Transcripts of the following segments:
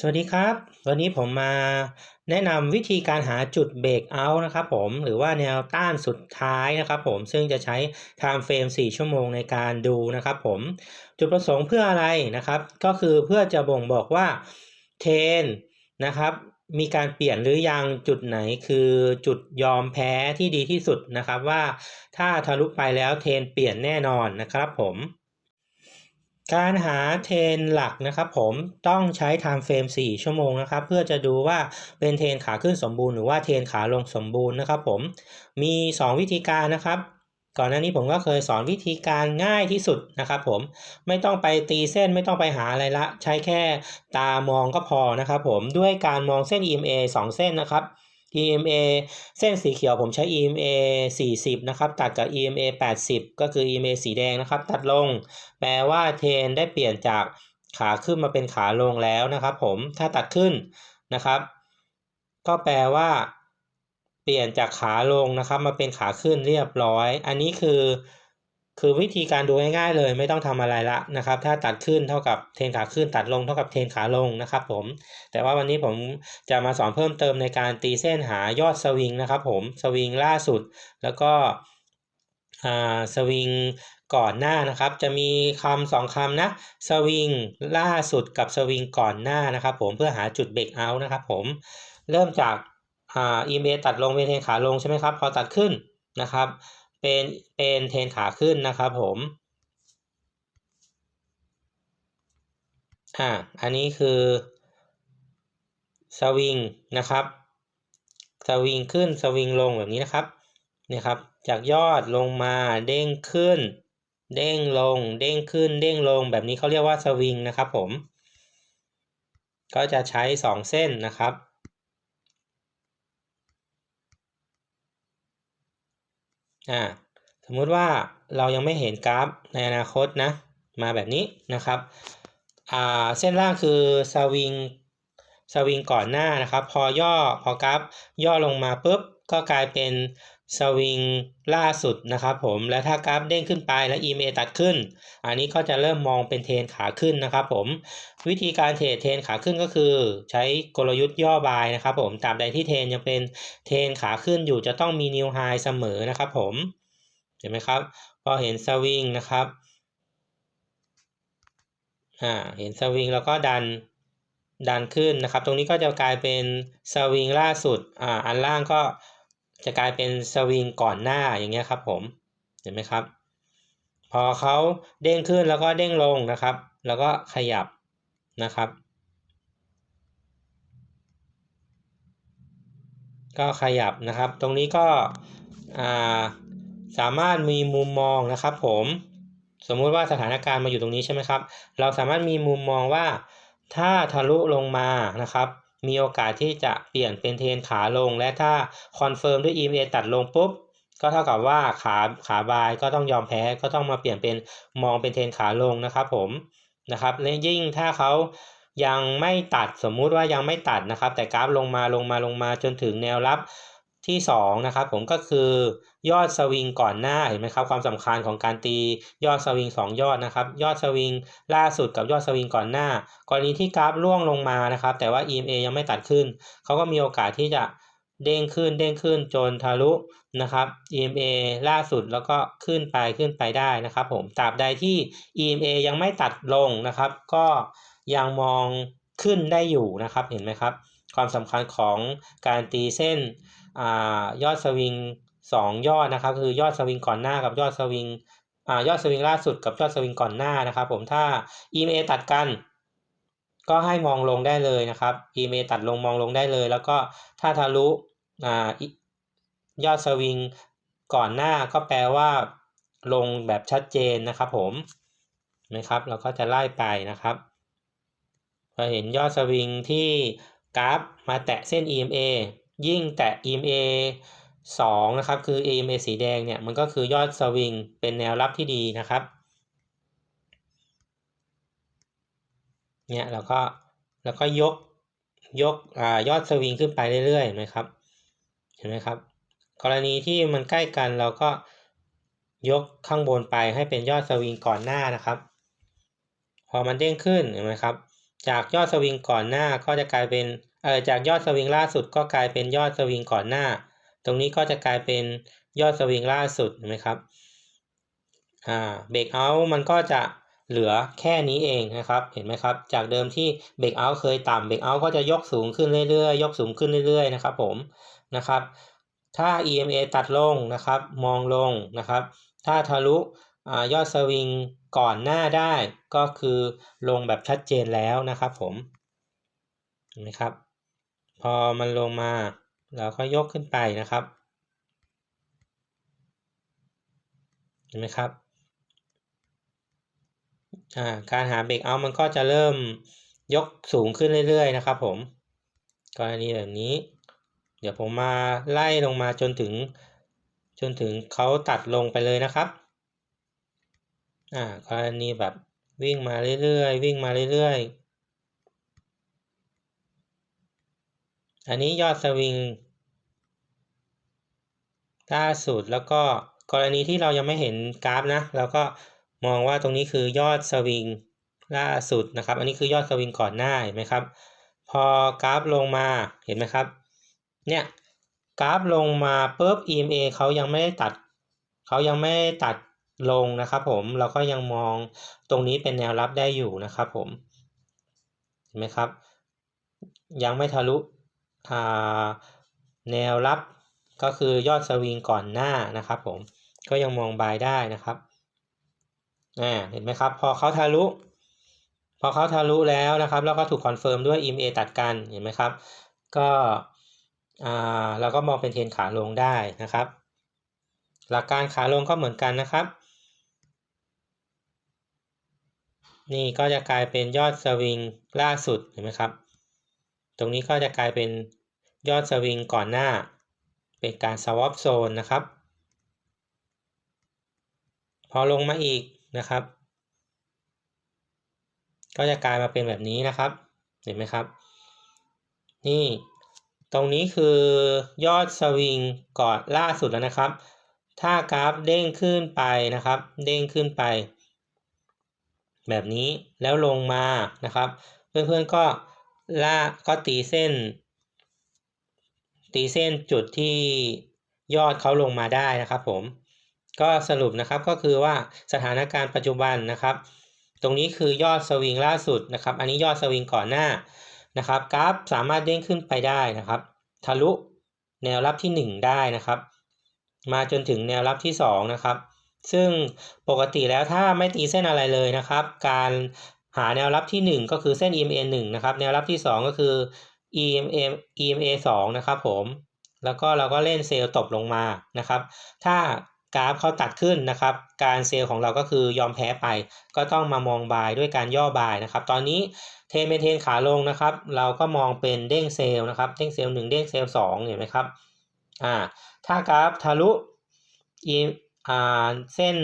สวัสดีครับ วันนี้ผมมาแนะนำวิธีการหาจุดเบรกเอาท์นะครับผมหรือว่าแนวต้านสุดท้ายนะครับผมซึ่งจะใช้ time frame 4 ชั่วโมงในการดูนะครับผมจุดประสงค์เพื่ออะไรนะครับ ก็คือเพื่อจะบ่งบอกว่าเทรนนะครับมีการเปลี่ยนหรือยังจุดไหนคือจุดยอมแพ้ที่ดีที่สุดนะครับว่าถ้าทะลุไปแล้วเทรนเปลี่ยนแน่นอนนะครับผม การหาเทรนหลักนะครับผมต้องใช้ time frame 4ชั่วโมงนะครับ เพื่อจะดูว่าเป็นเทรนขาขึ้นสมบูรณ์หรือว่าเทรนขาลงสมบูรณ์นะครับผมมี 2 วิธีการนะครับ ก่อนหน้านี้ผมก็เคยสอนวิธีการง่ายที่สุดนะครับผมไม่ต้องไปตีเส้นไม่ต้องไปหาอะไรละ ใช้แค่ตามองก็พอนะครับผมด้วยการมองเส้น EMA 2 เส้นนะครับ EMA เส้นสีเขียวผมใช้ EMA 40 นะครับ ตัดกับ EMA 80 ก็คือ EMA สีแดงนะครับ ตัดลง แปลว่าเทรนได้เปลี่ยนจากขาขึ้นมาเป็นขาลงแล้วนะครับผม ถ้าตัดขึ้นนะครับ ก็แปลว่า เปลี่ยนจากขาลงนะครับ มาเป็นขาขึ้นเรียบร้อย อันนี้คือ คือวิธีการดูง่ายๆเลยไม่ต้องทำอะไรละนะครับ ถ้าตัดขึ้นเท่ากับเทนขาขึ้นตัดลงเท่ากับเทนขาลงนะครับผม แต่ว่าวันนี้ผมจะมาสอนเพิ่มเติมในการตีเส้นหายอดสวิงนะครับผมสวิงล่าสุด แล้วก็อ่าสวิงก่อนหน้านะครับ จะมีคำสองคำนะสวิงล่าสุดกับสวิงก่อนหน้านะครับผมเพื่อหาจุดเบรกเอาท์นะครับผมเริ่มจากอ่าอีเมตัดลงเป็นเทนขาลงใช่ไหมครับพอตัดขึ้นนะครับ เป็นเป็นเทรนขาขึ้นนะครับผมอ่าอันนี้คือสวิงนะครับสวิงขึ้นสวิงลงแบบนี้นะครับเนี่ยครับ จากยอดลงมาเด้งขึ้น เด้งลง เด้งขึ้น เด้งลงแบบนี้เขาเรียกว่าสวิงนะครับผม ก็จะใช้สองเส้นนะครับ อ่าสมมุติว่าเรายังไม่เห็นกราฟในอนาคตนะ มาแบบนี้นะครับอ่าเส้นล่างคือสวิงสวิงก่อนหน้านะครับ พอย่อพอกราฟย่อลงมาปุ๊บก็กลายเป็น สวิงล่าสุดนะครับผมและถ้ากราฟเด้งขึ้นไปแล้ว EMA ตัดขึ้น อันนี้ก็จะเริ่มมองเป็นเทนขาขึ้นนะครับผมวิธีการเทรดเทนขาขึ้นก็คือ ใช้กลยุทธ์ย่อบายนะครับผมตราบใดที่เทนยังเป็นเทนขาขึ้นอยู่จะต้องมีนิวไฮเสมอนะครับผมเห็นไหมครับพอเห็นสวิงนะครับอ่าเห็นสวิงแล้วก็ดันดันขึ้นนะครับ ตรงนี้ก็จะกลายเป็นสวิงล่าสุดอ่าอันล่างก็ จะกลายเป็นสวิงก่อนหน้าอย่างเงี้ยครับผมเห็นไหมครับ พอเขาเด้งขึ้นแล้วก็เด้งลงนะครับ แล้วก็ขยับนะครับ ก็ขยับนะครับ ตรงนี้ก็สามารถมีมุมมองนะครับผมสมมุติว่าสถานการณ์มาอยู่ตรงนี้ใช่ไหมครับ เราสามารถมีมุมมองว่าถ้าทะลุลงมานะครับ มีโอกาสที่จะเปลี่ยนเป็นเทรนขาลง และถ้าคอนเฟิร์มด้วย EMA ตัดลงปุ๊บ ก็เท่ากับว่าขาขาบายก็ต้องยอมแพ้ก็ต้องมาเปลี่ยนเป็นมองเป็นเทรนขาลงนะครับผมนะครับและยิ่งถ้าเขายังไม่ตัดสมมุติว่ายังไม่ตัดนะครับ แต่กราฟลงมาลงมาลงมาจนถึงแนวรับ ที่2นะครับผมก็คือยอดสวิงก่อนหน้าเห็นไหมครับความสำคัญของการตียอดสวิง2 ยอดนะครับยอดสวิงล่าสุดกับยอดสวิงก่อนหน้า กรณีที่กราฟล่วงลงมานะครับแต่ว่า EMA ยังไม่ตัดขึ้นเขาก็มีโอกาสที่จะเด้งขึ้นเด้งขึ้นจนทะลุนะครับ EMA ล่าสุดแล้วก็ขึ้นไปขึ้นไปได้นะครับผมตราบใดที่ EMA ยังไม่ตัดลงนะครับ ก็ยังมองขึ้นได้อยู่นะครับเห็นไหมครับความสำคัญของการตีเส้น ยอดสวิงสองยอดนะครับคือยอดสวิงก่อนหน้ากับยอดสวิงอยอดสวิงล่าสุดกับยอดสวิงก่อนหน้านะครับผมถ้า EMA ตัดกัน ก็ให้มองลงได้เลยนะครับ EMA ตัดลงมองลงได้เลย แล้วก็ถ้าทะลุยอดสวิงก่อนหน้าก็แปลว่าลงแบบชัดเจนนะครับผมนะครับเราก็จะไล่ไปนะครับพอเห็นยอดสวิงที่กราฟมาแตะเส้น EMA ยิ่งแตะ EMA 2 นะครับ คือ EMA สีแดงเนี่ย มันก็คือยอดสวิงเป็นแนวรับที่ดีนะครับ เนี่ยเราก็แล้วก็ยกยกอยอดสวิงขึ้นไปเรื่อยๆนะครับ เห็นไหมครับ กรณีที่มันใกล้กันเราก็ยกข้างบนไปให้เป็นยอดสวิงก่อนหน้านะครับ พอมันเด้งขึ้นเห็นไหมครับ จากยอดสวิงก่อนหน้าก็จะกลายเป็น จากยอดสวิงล่าสุดก็กลายเป็นยอดสวิงก่อนหน้า ตรงนี้ก็จะกลายเป็นยอดสวิงล่าสุดเห็นไหมครับอ่าเบรกเอาท์มันก็จะเหลือแค่นี้เองนะครับ เห็นไหมครับ จากเดิมที่เบรกเอาท์เคยต่ำเบรกเอาท์ก็จะยกสูงขึ้นเรื่อยๆ ยกสูงขึ้นเรื่อยๆ นะครับผม นะครับ ถ้า EMA ตัดลงนะครับ มองลงนะครับ ถ้าทะลุยอดสวิงก่อนหน้าได้ก็คือลงแบบชัดเจนแล้วนะครับผม เห็นไหมครับ พอมันลงมาเราก็ยกขึ้นไปนะครับ เห็นไหมครับ การหาเบรกเอามันก็จะเริ่มยกสูงขึ้นเรื่อยๆนะครับผม กรณีแบบนี้ เดี๋ยวผมมาไล่ลงมาจนถึง จนถึงเขาตัดลงไปเลยนะครับ อ่ากรณีแบบวิ่งมาเรื่อยๆ วิ่งมาเรื่อยๆ อันนี้ยอดสวิงล่าสุดแล้วก็กรณีที่เรายังไม่เห็นกราฟนะเราก็มองว่าตรงนี้คือยอดสวิงล่าสุดนะครับ อันนี้คือยอดสวิงก่อนหน้าเห็นไหมครับ พอกราฟลงมาเห็นไหมครับ เนี่ยกราฟลงมาปุ๊บ EMA เขายังไม่ได้ตัดเขายังไม่ได้ตัดลงนะครับผมเราก็ยังมองตรงนี้เป็นแนวรับได้อยู่นะครับผมเห็นไหมครับ ยังไม่ทะลุ แนวรับก็คือยอดสวิงก่อนหน้านะครับผมก็ยังมองบายได้นะครับอ่าเห็นไหมครับ พอเขาทะลุ พอเขาทะลุแล้วนะครับ แล้วก็ถูกคอนเฟิร์มด้วย EMA ตัดกันเห็นไหมครับ ก็อ่าเราก็มองเป็นเทรนขาลงได้นะครับ หลักการขาลงก็เหมือนกันนะครับ นี่ก็จะกลายเป็นยอดสวิงล่าสุดเห็นไหมครับ ตรงนี้ก็จะกลายเป็นยอดสวิงก่อนหน้า เป็นการสวอปโซนนะครับ พอลงมาอีกนะครับ ก็จะกลายมาเป็นแบบนี้นะครับ เห็นไหมครับ นี่ตรงนี้คือยอดสวิงก่อนล่าสุดแล้วนะครับ ถ้ากราฟเด้งขึ้นไปนะครับ เด้งขึ้นไป แบบนี้แล้วลงมานะครับ เพื่อนๆก็ ล่าก็ตีเส้น ตีเส้นจุดที่ยอดเขาลงมาได้นะครับผมก็สรุปนะครับก็คือว่าสถานการณ์ปัจจุบันนะครับ ตรงนี้คือยอดสวิงล่าสุดนะครับ อันนี้ยอดสวิงก่อนหน้านะครับกราฟสามารถเด้งขึ้นไปได้นะครับ ทะลุแนวรับที่ 1 ได้นะครับ มาจนถึงแนวรับที่2นะครับซึ่งปกติแล้วถ้าไม่ตีเส้นอะไรเลยนะครับ การ หาแนวรับที่ 1 ก็คือเส้น EMA 1นะครับ แนวรับที่ 2 ก็คือ EMA EMA 2นะครับผม แล้วก็เราก็เล่นเซลล์ตบลงมานะครับ ถ้ากราฟเขาตัดขึ้นนะครับ การเซลล์ของเราก็คือยอมแพ้ไป ก็ต้องมามองบายด้วยการย่อบายนะครับ ตอนนี้เทนเมนเทนขาลงนะครับ เราก็มองเป็นเด้งเซลล์นะครับ เด้งเซลล์หนึ่งเด้งเซลล์สองเห็นไหมครับ อ่า ถ้ากราฟทะลุอ่าเส้น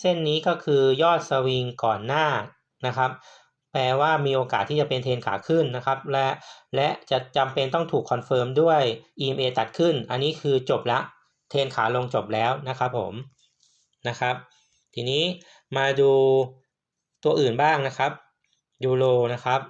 เส้นนี้ก็คือยอดสวิงก่อนหน้า นะครับ แปลว่ามีโอกาสที่จะเป็นเทนขาขึ้นนะครับ และและจะจำเป็นต้องถูกคอนเฟิร์มด้วย EMA ตัดขึ้น อันนี้คือจบละเทรนขาลงจบแล้วนะครับผมนะครับ ทีนี้มาดูตัวอื่นบ้างนะครับยูโรนะครับ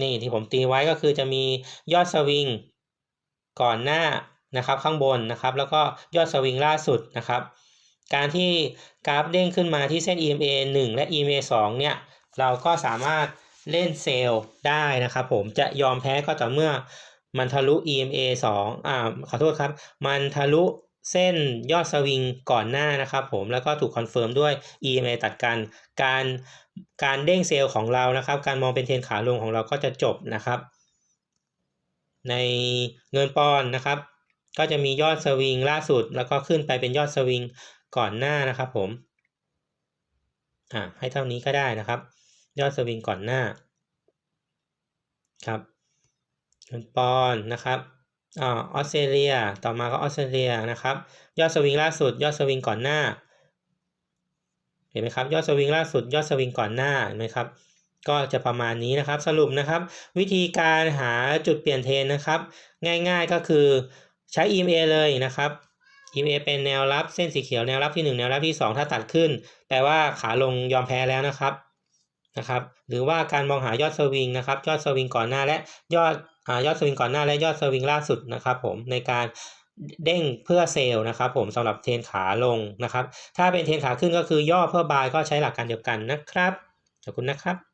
นี่ที่ผมตีไว้ก็คือจะมียอดสวิงก่อนหน้านะครับข้างบนนะครับ แล้วก็ยอดสวิงล่าสุดนะครับ การที่กราฟเด้งขึ้นมาที่เส้น EMA 1 และ EMA 2เนี่ย เราก็สามารถเล่นเซลล์ได้นะครับผมจะยอมแพ้ก็ต่อเมื่อมันทะลุ EMA 2อ่าขอโทษครับ มันทะลุเส้นยอดสวิงก่อนหน้านะครับผมแล้วก็ถูกคอนเฟิร์มด้วย EMA ตัดกันการการเด้งเซลล์ของเรานะครับ การมองเป็นเทรนขาลงของเราก็จะจบนะครับ ในเงินปอนนะครับ ก็จะมียอดสวิงล่าสุด แล้วก็ขึ้นไปเป็นยอดสวิงก่อนหน้านะครับผมอ่าให้เท่านี้ก็ได้นะครับ ยอดสวิงก่อนหน้าครับเงินปอนนะครับออสเตรเลีย ต่อมาก็ออสเตรเลียนะครับ ยอดสวิงล่าสุด ยอดสวิงก่อนหน้า เห็นไหมครับ ยอดสวิงล่าสุด ยอดสวิงก่อนหน้า เห็นไหมครับ ก็จะประมาณนี้นะครับ สรุปนะครับ วิธีการหาจุดเปลี่ยนเทรนนะครับ ง่ายๆก็คือใช้ EMA เลยนะครับ EMA เป็นแนวรับเส้นสีเขียวแนวรับที่ 1 แนวรับที่ 2 ถ้าตัดขึ้น แปลว่าขาลงยอมแพ้แล้วนะครับ นะครับหรือว่าการมองหายอดสวิงนะครับยอดสวิงก่อนหน้าและยอดอยอดสวิงก่อนหน้าและยอดสวิงล่าสุดนะครับผมในการเด้งเพื่อเซลล์นะครับผมสำหรับเทนขาลงนะครับถ้าเป็นเทนขาขึ้นก็คือย่อเพื่อบายก็ใช้หลักการเดียวกันนะครับขอบคุณนะครับ